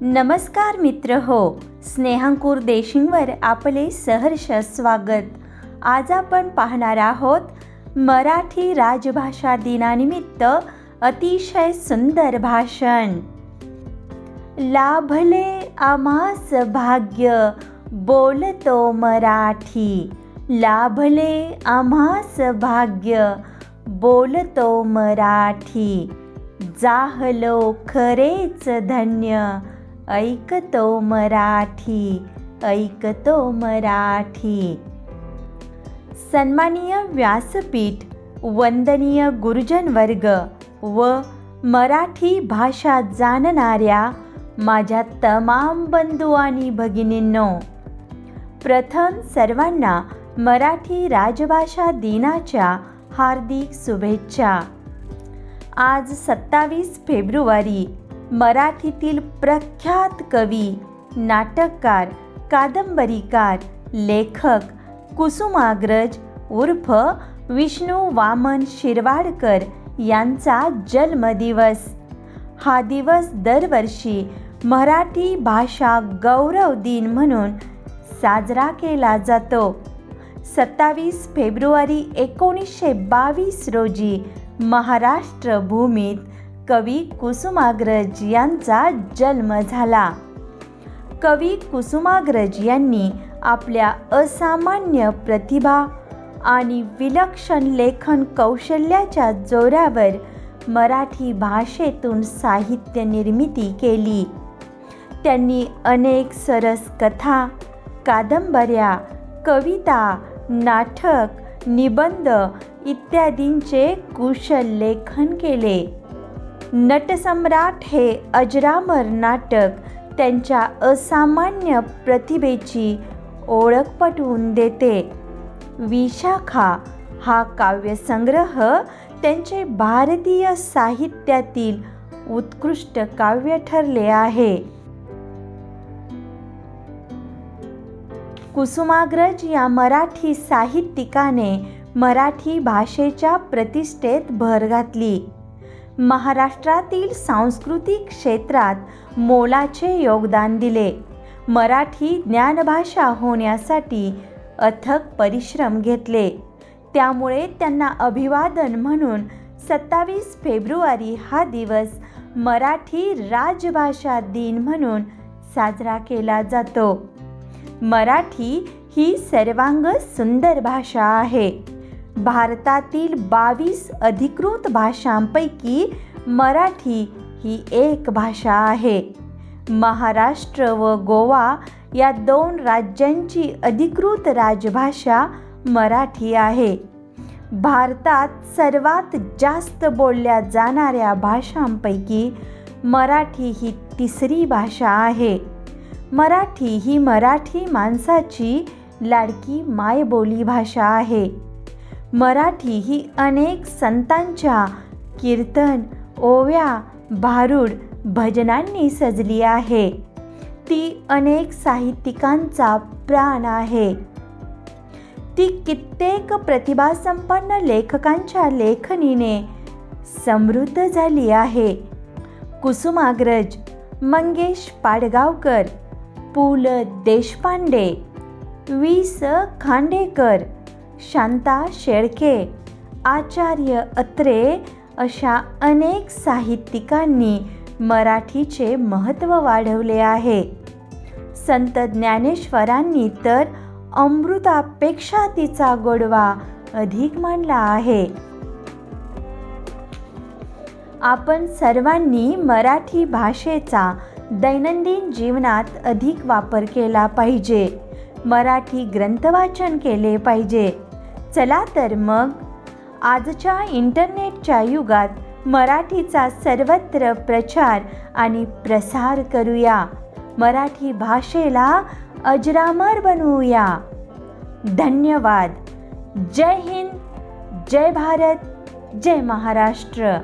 नमस्कार मित्र हो स्नेहांकूर देशिंगवर आपले सहर्ष स्वागत. आज आपण पाहणार आहोत मराठी राजभाषा दिनानिमित्त अतिशय सुंदर भाषण. लाभले आम्हास भाग्य बोलतो मराठी. लाभले आम्हास भाग्य बोलतो मराठी. जाहलो खरेच धन्य ऐकतो मराठी ऐकतो मराठी. सन्माननीय व्यासपीठ वंदनीय गुरुजन वर्ग व मराठी भाषा जाणणाऱ्या माझ्या तमाम बंधू आणि भगिनींनो प्रथम सर्वांना मराठी राजभाषा दिनाच्या हार्दिक शुभेच्छा. आज सत्तावीस फेब्रुवारी मराठीतील प्रख्यात कवी नाटककार कादंबरीकार लेखक कुसुमाग्रज उर्फ विष्णू वामन शिरवाडकर यांचा जन्मदिवस. हा दिवस दरवर्षी मराठी भाषा गौरव दिन म्हणून साजरा केला जातो. सत्तावीस फेब्रुवारी एकोणीसशे बावीस रोजी महाराष्ट्र भूमीत कवी कुसुमाग्रज यांचा जन्म झाला. कवी कुसुमाग्रज यांनी आपल्या असामान्य प्रतिभा आणि विलक्षण लेखन कौशल्याच्या जोरावर मराठी भाषेतून साहित्य निर्मिती केली. त्यांनी अनेक सरस कथा कादंबऱ्या कविता नाटक निबंध इत्यादींचे कुशल लेखन केले. नटसम्राट हे अजरामर नाटक त्यांच्या असामान्य प्रतिभेची ओळख पटवून देते. विशाखा हा काव्यसंग्रह त्यांचे भारतीय साहित्यातील उत्कृष्ट काव्य ठरले आहे. कुसुमाग्रज या मराठी साहित्यिकाने मराठी भाषेच्या प्रतिष्ठेत भर घातली. महाराष्ट्रातील सांस्कृतिक क्षेत्रात मोलाचे योगदान दिले. मराठी ज्ञानभाषा होण्यासाठी अथक परिश्रम घेतले. त्यामुळे त्यांना अभिवादन म्हणून सत्तावीस फेब्रुवारी हा दिवस मराठी राजभाषा दिन म्हणून साजरा केला जातो. मराठी ही सर्वांग सुंदर भाषा आहे. भारतातील बावीस अधिकृत भाषांपैकी मराठी ही एक भाषा आहे. महाराष्ट्र व गोवा या दोन राज्यांची अधिकृत राजभाषा मराठी आहे. भारतात सर्वात जास्त बोलल्या जाणाऱ्या भाषांपैकी मराठी ही तिसरी भाषा आहे. मराठी ही मराठी माणसाची लाडकी मायबोली भाषा आहे. मराठी ही अनेक संतांच्या कीर्तन ओव्या भारूड भजनांनी सजली आहे. ती अनेक साहित्यिकांचा प्राण आहे. ती कित्येक प्रतिभासंपन्न लेखकांच्या लेखनीने समृद्ध झाली आहे. कुसुमाग्रज मंगेश पाडगावकर पु ल देशपांडे वि स खांडेकर शांता शेळके आचार्य अत्रे अशा अनेक साहित्यिकांनी मराठीचे महत्त्व वाढवले आहे. संत ज्ञानेश्वरांनी तर अमृतापेक्षा तिचा गोडवा अधिक मानला आहे. आपण सर्वांनी मराठी भाषेचा दैनंदिन जीवनात अधिक वापर केला पाहिजे. मराठी ग्रंथवाचन केले पाहिजे. चला तर मग. आजच्या इंटरनेटच्या युगात मराठीचा सर्वत्र प्रचार आणि प्रसार करूया. मराठी भाषेला अजरामर बनवूया. धन्यवाद. जय हिंद. जय भारत. जय महाराष्ट्र.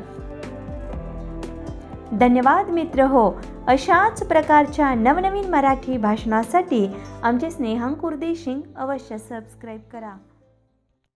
धन्यवाद मित्र हो. अशाच प्रकारच्या नवनवीन मराठी भाषणासाठी आमचे स्नेहांकुर्दे सिंग अवश्य सबस्क्राईब करा.